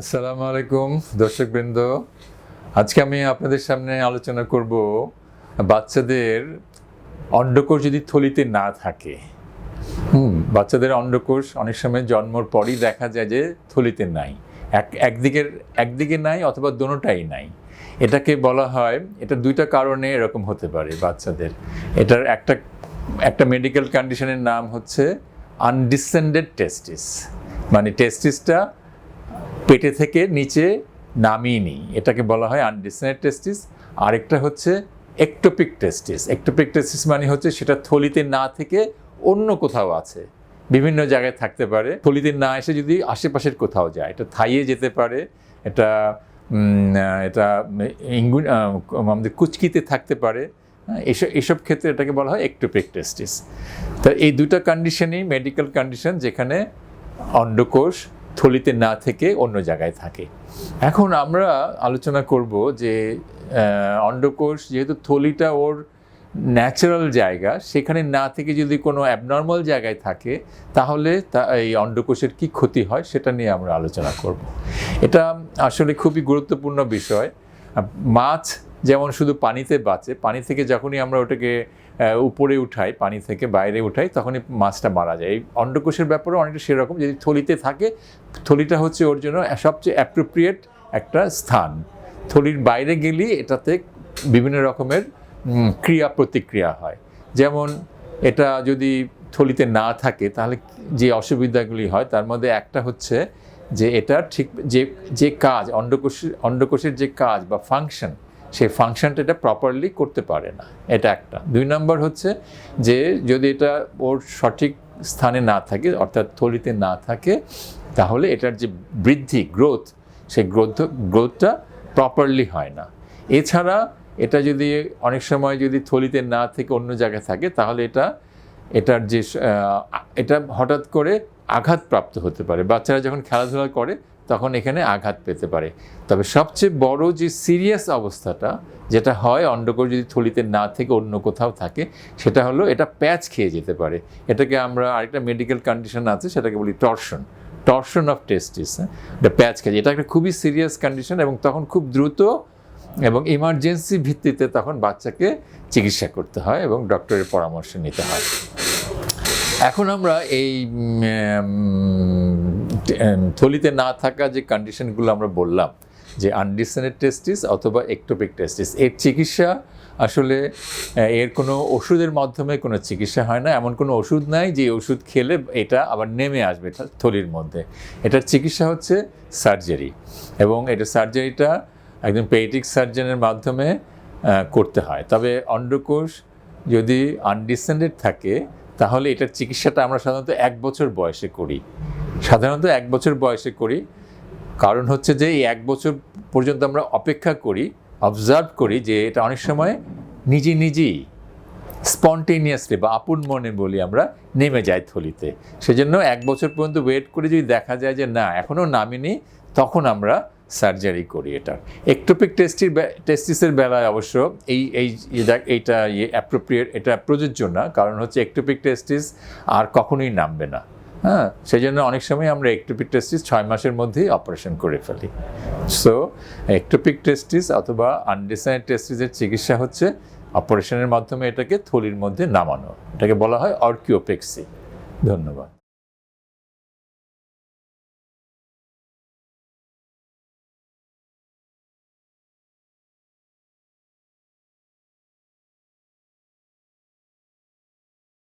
আসসালামু আলাইকুম, দর্শকবৃন্দ। আজকে আমি আপনাদের সামনে আলোচনা করব বাচ্চাদের অন্ডকোষ যদি থলিতে না থাকে। হুম, বাচ্চাদের অন্ডকোষ অনেক সময় জন্মর পরই দেখা যায় যে থলিতে নাই। এক, একদিকের, একদিকে নাই অথবা দোনোটাই নাই। এটাকে বলা হয়, এটা দুইটা কারণে এরকম হতে পারে বাচ্চাদের। এটার একটা একটা মেডিকেল কন্ডিশনের নাম হচ্ছে আনডিসেন্ডেড টেস্টিস মানে টেস্টিসটা পেটে থেকে নিচে নামিয়ে নিই। এটাকে বলা হয় আনডিসেন্ডেড টেস্টিস আরেকটা হচ্ছে একটোপিক টেস্টিস একটোপিক টেস্টিস মানে হচ্ছে সেটা থলিতে না থেকে অন্য কোথাও আছে। বিভিন্ন জায়গায় থাকতে পারে। থলিতে না এসে যদি আশেপাশের কোথাও যায় এটা থাইয়ে যেতে পারে এটা এটা ইঙ্গুন আহ, আমাদের কুচকিতে থাকতে পারে। হ্যাঁ, এসব এসব ক্ষেত্রে এটাকে বলা হয় একটোপিক টেস্টিস তা এই দুটো কন্ডিশনই মেডিকেল কন্ডিশন যেখানে অন্ডকোষ থলিতে না থেকে অন্য জায়গায় থাকে। এখন আমরা আলোচনা করব যে অন্ডকোষ যেহেতু থলিটা ওর ন্যাচারাল জায়গা, সেখানে না থেকে যদি কোনো অ্যাবনর্মাল জায়গায় থাকে, তাহলে তা, এই অন্ডকোষের কি ক্ষতি হয় সেটা নিয়ে আমরা আলোচনা করব। এটা আসলে খুবই গুরুত্বপূর্ণ বিষয়। মাছ যেমন শুধু পানিতে বাঁচে, পানি থেকে যখনই আমরা ওটাকে উপরে উঠাই পানি থেকে বাইরে উঠাই তখনই মাছটা মারা যায়। এই অন্ডকোষের ব্যাপারে অনেকটা সেরকম, যদি থলিতে থাকে, থলিটা হচ্ছে ওর জন্য সবচেয়ে অ্যাপ্রোপ্রিয়েট একটা স্থান। থলির বাইরে গেলেই এটাতে বিভিন্ন রকমের ক্রিয়া প্রতিক্রিয়া হয়। যেমন, এটা যদি থলিতে না থাকে, তাহলে যে অসুবিধাগুলি হয়, তার মধ্যে একটা হচ্ছে যে, এটা ঠিক যে যে কাজ অন্ডকোষের অন্ডকোষের যে কাজ বা ফাংশন সেই ফাংশনটা এটা প্রপারলি করতে পারে না। এটা একটা। দুই নম্বর হচ্ছে যে যদি এটা ওর সঠিক স্থানে না থাকে, অর্থাৎ থলিতে না থাকে, তাহলে এটার যে বৃদ্ধি গ্রোথ সেই গ্রোথ গ্রোথটা প্রপারলি হয় না। এছাড়া এটা যদি অনেক সময় যদি থলিতে না থেকে অন্য জায়গায় থাকে, তাহলে এটা, এটার যে এটা হঠাৎ করে আঘাতপ্রাপ্ত হতে পারে। বাচ্চারা যখন খেলাধুলা করে তখন এখানে আঘাত পেতে পারে। তবে সবচেয়ে বড় যে সিরিয়াস অবস্থাটা, যেটা হয় অন্ডকোষ যদি থলিতে না থেকে অন্য কোথাও থাকে, সেটা হলো এটা প্যাচ খেয়ে যেতে পারে। এটাকে আমরা আরেকটা মেডিকেল কন্ডিশন আছে, সেটাকে বলি টর্শন টর্শন অফ টেস্টিস এটা প্যাচ খেয়ে এটা একটা খুবই সিরিয়াস কন্ডিশন এবং তখন খুব দ্রুত এবং ইমার্জেন্সি ভিত্তিতে তখন বাচ্চাকে চিকিৎসা করতে হয় এবং ডক্টরের পরামর্শ নিতে হয়। এখন আমরা এই থলিতে না থাকা যে কন্ডিশনগুলো আমরা বললাম, যে আনডিসেন্টেড টেস্টিস অথবা একটোপিক টেস্টিস এর চিকিৎসা আসলে এর কোনো ওষুধের মাধ্যমে কোনো চিকিৎসা হয় না, এমন কোনো ওষুধ নাই যে ওষুধ খেলে এটা আবার নেমে আসবে থলির মধ্যে। এটার চিকিৎসা হচ্ছে সার্জারি এবং এটা সার্জারিটা একজন পেটিক সার্জনের মাধ্যমে করতে হয়। তবে অন্ডকোষ যদি আনডিসেন্ডেড থাকে, তাহলে এটার চিকিৎসাটা আমরা সাধারণত এক বছর বয়সে করি। সাধারণত এক বছর বয়সে করি। কারণ হচ্ছে যে এই এক বছর পর্যন্ত আমরা অপেক্ষা করি অবজার্ভ করি যে এটা অনেক সময় নিজে নিজেই স্পন্টেনিয়াসলি বা আপন মনে বলি আমরা নেমে যাই থলিতে। সেজন্য এক বছর পর্যন্ত ওয়েট করে যদি দেখা যায় যে না এখনও নামিনি, তখন আমরা সার্জারি করি এটা। একটোপিক টেস্টির টেস্টিসের বেলায় অবশ্য এই এই এটা- এইটা অ্যাপ্রোপ্রিয়েট এটা প্রযোজ্য না। কারণ হচ্ছে একটোপিক টেস্টিস আর কখনোই নামবে না। হ্যাঁ সেই জন্য অনেক সময় আমরা একটোপিক টেস্টিস ছয় মাসের মধ্যেই অপারেশন করে ফেলি। সো একটোপিক টেস্টিস অথবা আনডিসাইড টেস্টিসের চিকিৎসা হচ্ছে অপারেশনের মাধ্যমে এটাকে থলির মধ্যে নামানো। এটাকে বলা হয় অর্কিওপেক্সি ধন্যবাদ।